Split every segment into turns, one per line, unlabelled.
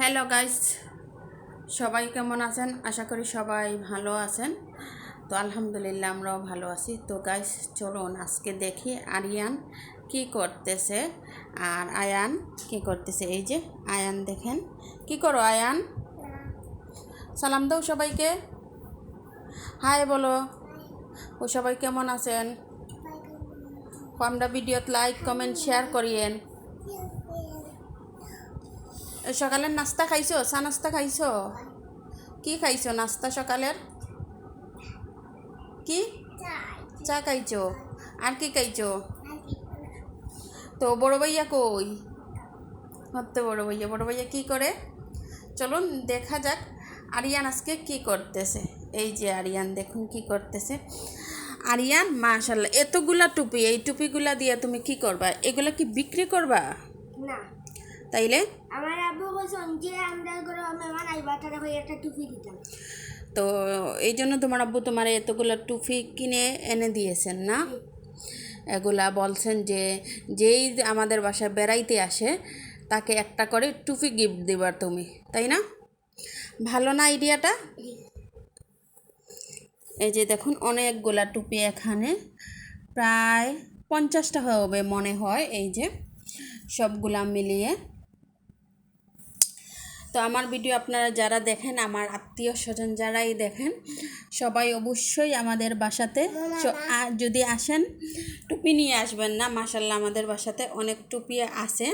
Hello guys সবাই কেমন আছেন? আশা করি সবাই ভালো আছেন। তো আলহামদুলিল্লাহ, আমরাও ভালো আছি। তো গাইস চলুন আজকে দেখি আরিয়ান কি করতেছে আর আয়ান কি করতেছে। এই যে, আয়ান দেখেন। কি করো, আয়ান? সালাম দাও সবাইকে। হাই বলো। ও, সবাই কেমন আছেন? আমরা ভিডিওত লাইক কমেন্ট শেয়ার করিয়েন। সকালের নাস্তা খাইছো? চা নাস্তা খাইছো? কি খাইছো নাস্তা সকালের? কি? চা খাইছো। আর কি খাইছো? তো বড় ভাইয়া কই? হতে বড় ভাইয়া বড় ভাইয়া কি করে? চলুন দেখা যাক আরিয়ান আজকে কি করতেছে। এই যে আরিয়ান, দেখুন কি করতেছে। আরিয়ান মাশাল্লাহ এতগুলা টুপি, এই টুপিগুলা দিয়ে তুমি কি করবা? এগুলা কি বিক্রি করবা?
না।
তাইলে?
আমার আব্বু বলছেন যে আমরা করে মেহমান আইবা তারা হয়ে একটা টুপি দিতাম।
তো এই জন্য তোমার আব্বু তোমার এতগুলো টুপি কিনে এনে দিয়েছেন না? এগুলা বলছেন যে যেই আমাদের বাসায় বেড়াইতে আসে তাকে একটা করে টুপি গিফট দেবার তুমি তাই না? ভালো না আইডিয়াটা? এই যে দেখুন অনেকগুলা টুপি এখানে। প্রায় পঞ্চাশটা হবে মনে হয় এই যে। সবগুলা মিলিয়ে। তো আমার ভিডিও আপনারা যারা দেখেন, আমার আত্মীয় স্বজন যারাই দেখেন, সবাই অবশ্যই আমাদের বাসাতে যদি আসেন, টুপি নিয়ে আসবেন না। মাসাল্লাহ আমাদের বাসাতে অনেক টুপি আছে।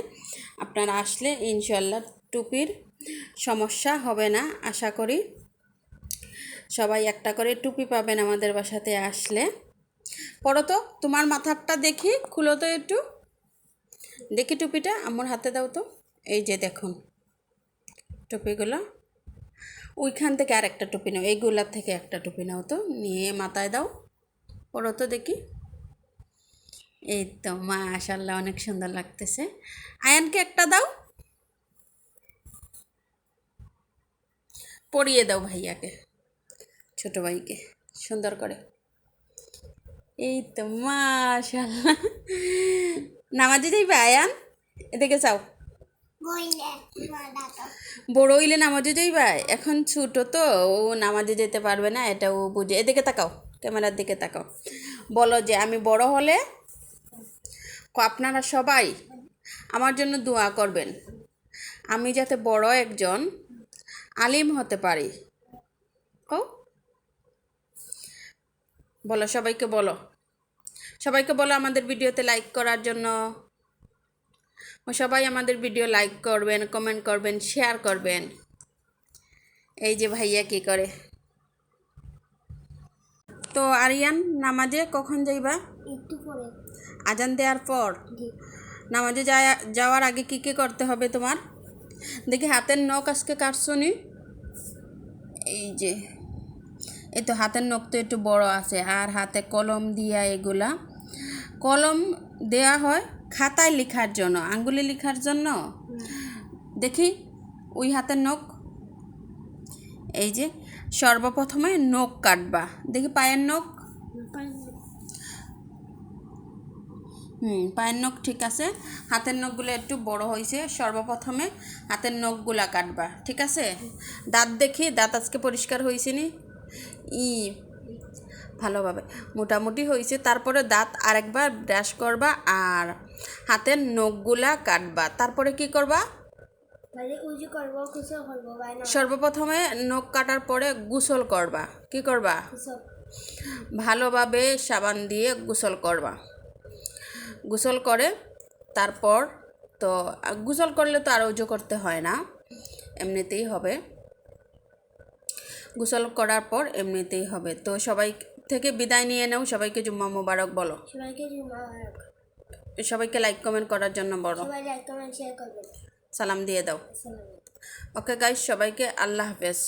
আপনারা আসলে ইনশাল্লাহ টুপির সমস্যা হবে না, আশা করি। সবাই একটা করে টুপি পাবেন আমাদের বাসাতে আসলে। পড়ো তো, তোমার মাথারটা দেখি, খুলো তো একটু। দেখি টুপিটা আমার হাতে দাও তো। এই যে দেখুন। টুপিগুলো ওইখান থেকে আর একটা টুপি নাও, এইগুলার থেকে একটা টুপি নাও তো, নিয়ে মাথায় দাও পড়ো তো দেখি। এই তো মাশাল্লাহ অনেক সুন্দর লাগতেছে। আয়ানকে একটা দাও। পরিয়ে দাও ভাইয়াকে, ছোট ভাইকে, সুন্দর করে। এই তো মাশাল্লাহ নামাজে যাইবে, আয়ান? এদিকে চাও বড় হইলে নামাজে যাইবা? এখন ছোটো তো, ও নামাজে যেতে পারবে না, এটা ও বুঝে। এদিকে তাকাও, ক্যামেরার দিকে তাকাও। বলো যে আমি বড় হলে আপনারা সবাই আমার জন্য দোয়া করবেন। আমি যাতে বড় একজন আলিম হতে পারি। ও বলো, সবাইকে বলো। সবাইকে বলো আমাদের ভিডিওতে লাইক করার জন্য। সবাই আমাদের ভিডিও লাইক করবেন কমেন্ট করবেন শেয়ার করবেন। এই যে ভাইয়া কি করে? তো আরিয়ান নামাজে কখন যাইবা?
একটু পরে।
আজান দেওয়ার পর? নামাজে যাওয়া- যাওয়ার আগে কি কি করতে হবে তোমার? দেখি হাতের নখ আজকে কাটছো নি? এই যে এই তো হাতের নখ তো একটু বড় আছে আর হাতে কলম দিয়া এগুলা। কলম দেয়া হয় খাতায় লেখার জন্য, আঙ্গুলে লেখার জন্য। দেখি, ওই হাতের নখ। এই যে, সর্বপ্রথমে নখ কাটবা। দেখি, পায়ের নখ। হুম, পায়ের নখ ঠিক আছে। হাতের নখগুলো একটু বড় হয়েছে, সর্বপ্রথমে হাতের নখগুলা কাটবা, ঠিক আছে? দাঁত দেখি, দাঁত আজকে পরিষ্কার হয়েছে নি? ই ভালোভাবে। মোটামুটি হয়েছে। তারপরে দাঁত আরেকবার ব্রাশ করবা আর হাতের নখগুলা কাটবা। তারপরে কি করবা?
মানে
সর্বপ্রথমে নখ কাটার পরে গোসল করবা। কি করবা? ভালোভাবে সাবান দিয়ে গোসল করবা। গোসল করে তারপর তো গোসল করলে তো আর উজু করতে হয় না এমনিতেই হবে। গোসল করার পর এমনিতেই হবে। তো সবাই থেকে বিদায় নিয়ে নাও। সবাইকে জুম্মা মোবারক বলো।
সবাইকে জুমা
সবাইকে লাইক কমেন্ট করার জন্য বলো।
সবাই লাইক কমেন্ট শেয়ার করবেন
সালাম দিয়ে দাও। ওকে গাইস সবাইকে আল্লাহ হাফেজ।